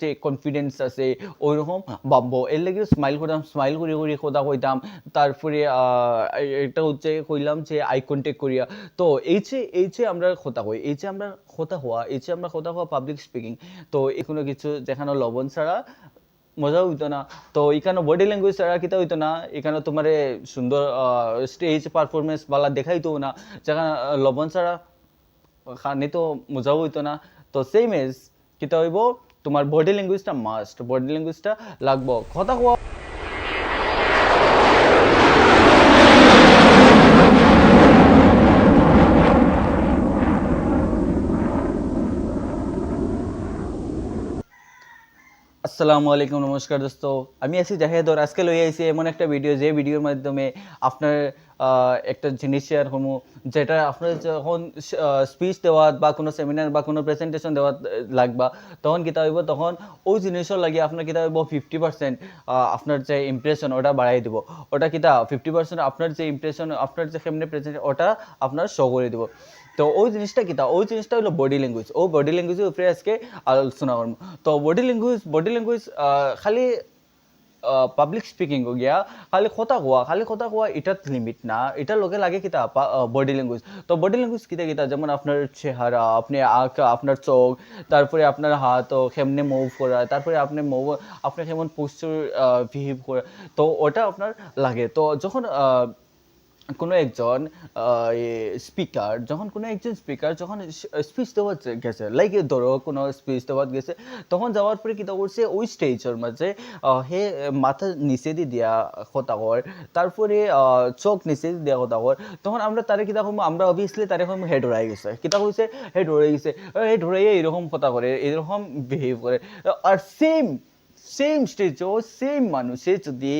যে কনফিডেন্স আছে, ওইরকম ভাববো। এর লাগে স্মাইল করতাম স্মাইল করে করে কথা কইতাম। তারপরে এটা হচ্ছে কইলাম যে আই কন্ট্যাক্ট করিয়া। তো এই যে এই যে আমরা কথা কই এই যে আমরা কথা হওয়া, এই যে আমরা কথা হওয়া পাবলিক স্পিকিং তো এই কোনো কিছু যেখানে লবণ ছাড়া মজা হইতো না। তো এখানে বডি ল্যাঙ্গুয়েজ ছাড়া কিতা হইতো না। এখানে তোমার সুন্দর স্টেজ পারফরমেন্স বালা দেখাইতো না। যেখানে লবণ ছাড়া, খানি তো মজাও হইতো না। তো সেম এজ কিতা হইব? তোমার বডি ল্যাঙ্গুয়েজটা মাস্ট বডি ল্যাঙ্গুয়েজটা লাগবো। কথা কোয়া আসসালামু আলাইকুম, নমস্কার দোস্ত। আমি আছি জাহেদ, আর আজকে লই আইছি এমন একটা ভিডিও যে ভিডিওর মাধ্যমে আপনার একটা জিনিস শেয়ার করব যেটা আপনার যখন স্পিচ দেওয়াত বা কোনো সেমিনার বা কোনো প্রেজেন্টেশন দেওয়াত লাগবা, তখন কিতা হইব, তখন ওই জিনিসও লাগে আপনার কিতা হইব ফিফটি পার্সেন্ট আপনার যে ইমপ্রেশন ওটা বাড়াই দিব। ওটা কিতা ফিফটি পার্সেন্ট আপনার যে ইমপ্রেশন আপনার যে কেমনে প্রেজেন্ট ওটা আপনার শো করে দিব। তো ওই জিনিসটা কিতা, ওই জিনিসটা হলো বডি ল্যাঙ্গুয়েজ ও বডি ল্যাঙ্গুয়েজের উপরে আজকে আলোচনা করব। তো বডি ল্যাঙ্গুয়েজ বডি ল্যাঙ্গুয়েজ খালি পাবলিক স্পিকিং গিয়া, খালি কথা কোৱা, খালি কথা কোৱা, এটাত লিমিট না এটার লগে লাগে কিতা বডি ল্যাঙ্গুয়েজ তো বডি ল্যাঙ্গুয়েজ কিতা কিতা যেমন আপনার চেহারা আপনি আঁক আপনার চোখ তারপরে আপনার হাত কেমনে মুভ করা তারপরে আপনি মুভ আপনি কেমন পোস্টার বিহেভ করা তো ওটা আপনার লাগে। তো যখন কোনো একজন স্পিকার যখন কোনো একজন স্পিকার যখন স্পিচ দেওয়া গেছে লাইক ধরো কোনো স্পিচ দেওয়া গেছে, তখন যাওয়ার পরে কী করছে, ওই স্টেজের মাঝে হে মাথা নিচে দিয়ে দিয়া কথা কর তারপরে চোখ নিচে দিয়ে দিয়া কথা কর তখন আমরা তারে কিতা করব আমরা অবভিয়াসলি তারে কম হেড উড়াই গেছে। কিতা কইছে হেড উড়াই গেছে হেড উড়াইয়ে এরকম কথা করে এরকম বিহেভ করে। আর সেম সেম স্টেজ ও সেম মানুষে যদি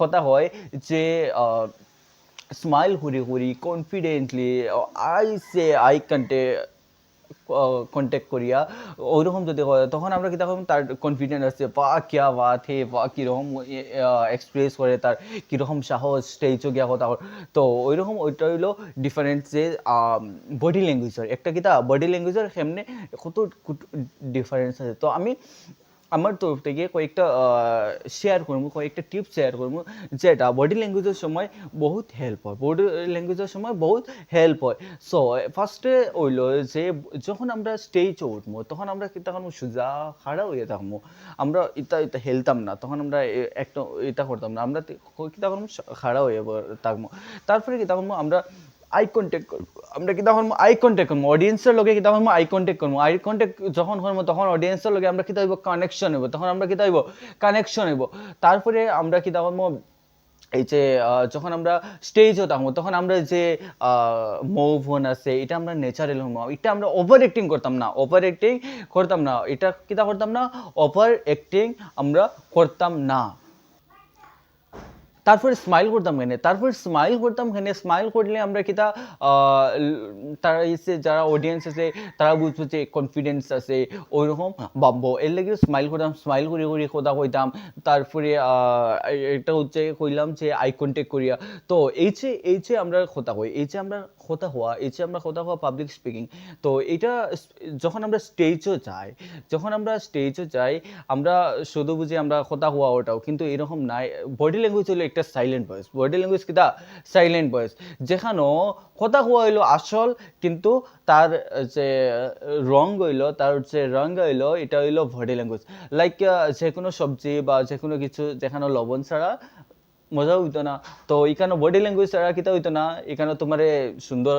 কথা হয় যে স্মাইল করি করি কনফিডেন্টলি আই সে আই কান্টে কন্ট্যাক্ট করিয়া ওইরকম যদি হয়, তখন আমরা কি তখন তার কনফিডেন্ট আছে বা কিয়া বাত, হে বা কীরকম এক্সপ্রেস করে তার, কীরকম সাহস স্টেজও গিয়া কথা। তো ওইরকম ওইটা হইল ডিফারেন্ট যে বডি ল্যাঙ্গুয়েজের একটা কিতা বডি ল্যাঙ্গুয়েজের সেমনে কত ডিফারেন্স আছে? তো আমি আমার তরফ থেকে কয়েকটা শেয়ার করব, কয়েকটা টিপস শেয়ার করব, যেটা বডি ল্যাঙ্গুয়েজের সময় বহুত হেল্প হয়। বডি ল্যাঙ্গুয়েজের সময় বহুত হেল্প হয়। সো ফার্স্টে হইল যে, যখন আমরা স্টেজে উঠবো, তখন আমরা কি তখন সোজা খাড়া হয়ে থাকব। আমরা এটা ইতা হেলতাম না, তখন আমরা একটা এটা করতাম না। আমরা কি তখন খাড়া হয়ে থাকব। তারপরে কি তখন আমরা আই কন্ট্যাক্ট করব। আমরা কি তখন আই কন্ট্যাক্ট করব? অডিয়েন্সের লগে কি তখন আই কন্ট্যাক্ট করব? আই কন্ট্যাক্ট যখন করব তখন অডিয়েন্সের লগে আমরা কি হইব কানেকশন হইব। তখন আমরা কি হইব কানেকশন হইব। তারপরে আমরা কি তখন এই যে যখন আমরা স্টেজও থাকব, তখন আমরা যে মুভ হন আছে, এটা আমরা ন্যাচারাল হব এটা আমরা ওভার অ্যাক্টিং করতাম না। ওভার অ্যাক্টিং করতাম না। এটা কিতা করতাম না? ওভার অ্যাক্টিং আমরা করতাম না। তারপরে স্মাইল করতাম কেন? তারপর স্মাইল করতাম কেন? স্মাইল করলে আমরা কিতা আহ, ল- তারা এসে যারা অডিয়েন্স আছে তারা বুঝব যে কনফিডেন্স আছে ওইরকম ভাববো। এর লাগে স্মাইল করতাম স্মাইল করে করে কথা কইতাম। তারপরে এটা হচ্ছে কইলাম যে আই কন্ট্যাক্ট করিয়া তো এই যে এই যে আমরা কথা কই এই যে আমরা কথা হওয়া এই যে আমরা কথা হওয়া পাবলিক স্পিকিং তো এটা যখন আমরা স্টেজও যাই যখন আমরা স্টেজও যাই আমরা শুধু বুঝি আমরা কথা হওয়া ওটাও কিন্তু এরকম নাই। বডি ল্যাঙ্গুয়েজ হলো একটা সাইলেন্ট ভয়েস বডি ল্যাঙ্গুয়েজ কিটা সাইলেন্ট ভয়েস যেখানেও কথা হওয়া হইল আসল, কিন্তু তার যে রং হইল তার যে রং হইল, এটা হইল বডি ল্যাঙ্গুয়েজ লাইক যে কোনো সবজি বা যে কোনো কিছু যেখানে লবণ ছাড়া মজা হইতো না। তো এখানে বডি ল্যাঙ্গুয়েজ ছাড়া কিতা হইতো না। এখানে তোমার সুন্দর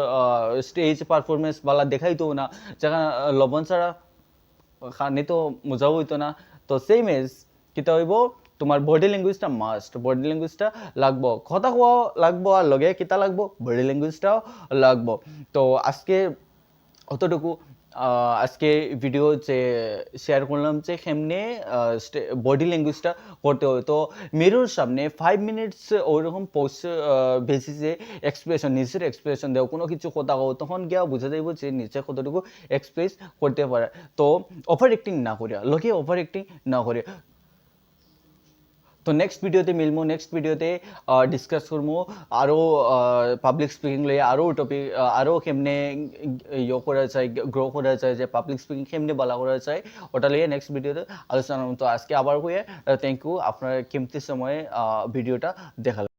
স্টেজ পারফরমেন্স বালা দেখাইতো না। যেখানে লবণ ছাড়া খানি তো মজাও হইতো না। তো সেম এজ কিতা হইব তোমার বডি ল্যাঙ্গুয়েজটা মাস্ট বডি ল্যাঙ্গুয়েজটা লাগবো। কথা কোয়া লাগবো আর লগে কিতা লাগবো? বডি ল্যাঙ্গুয়েজটাও লাগবো। তো আজকে অতটুকু আজকে ভিডিও যে শেয়ার করলাম যে কেমনে বডি ল্যাঙ্গুয়েজটা করতে হয়। তো মেরুর সামনে ফাইভ মিনিটস ওইরকম পোস্ট বেসিসে এক্সপ্রেশন নিজের এক্সপ্রেশন দেও, কোনো কিছু কথা কও, তখন গিয়া বুঝা যাইব যে নিজে কতটুকু এক্সপ্রেস করতে পারে। তো ওভার অ্যাক্টিং না করিয়া লোকে ওভার অ্যাক্টিং না করে তো নেক্সট ভিডিওতে মিলবো নেক্সট ভিডিওতে ডিসকাস করব আরও পাবলিক স্পিকিং লই আরও টপিক আরও কেমনে ইয়ে করা যায় গ্রো করা যায়, যে পাবলিক স্পিকিং কেমনে বলা করা যায়, ওটা লিয়ে নেক্সট ভিডিওতে আলোচনা তো আজকে আবার হয়ে থ্যাংক ইউ আপনার কিমতি সময়ে ভিডিওটা দেখার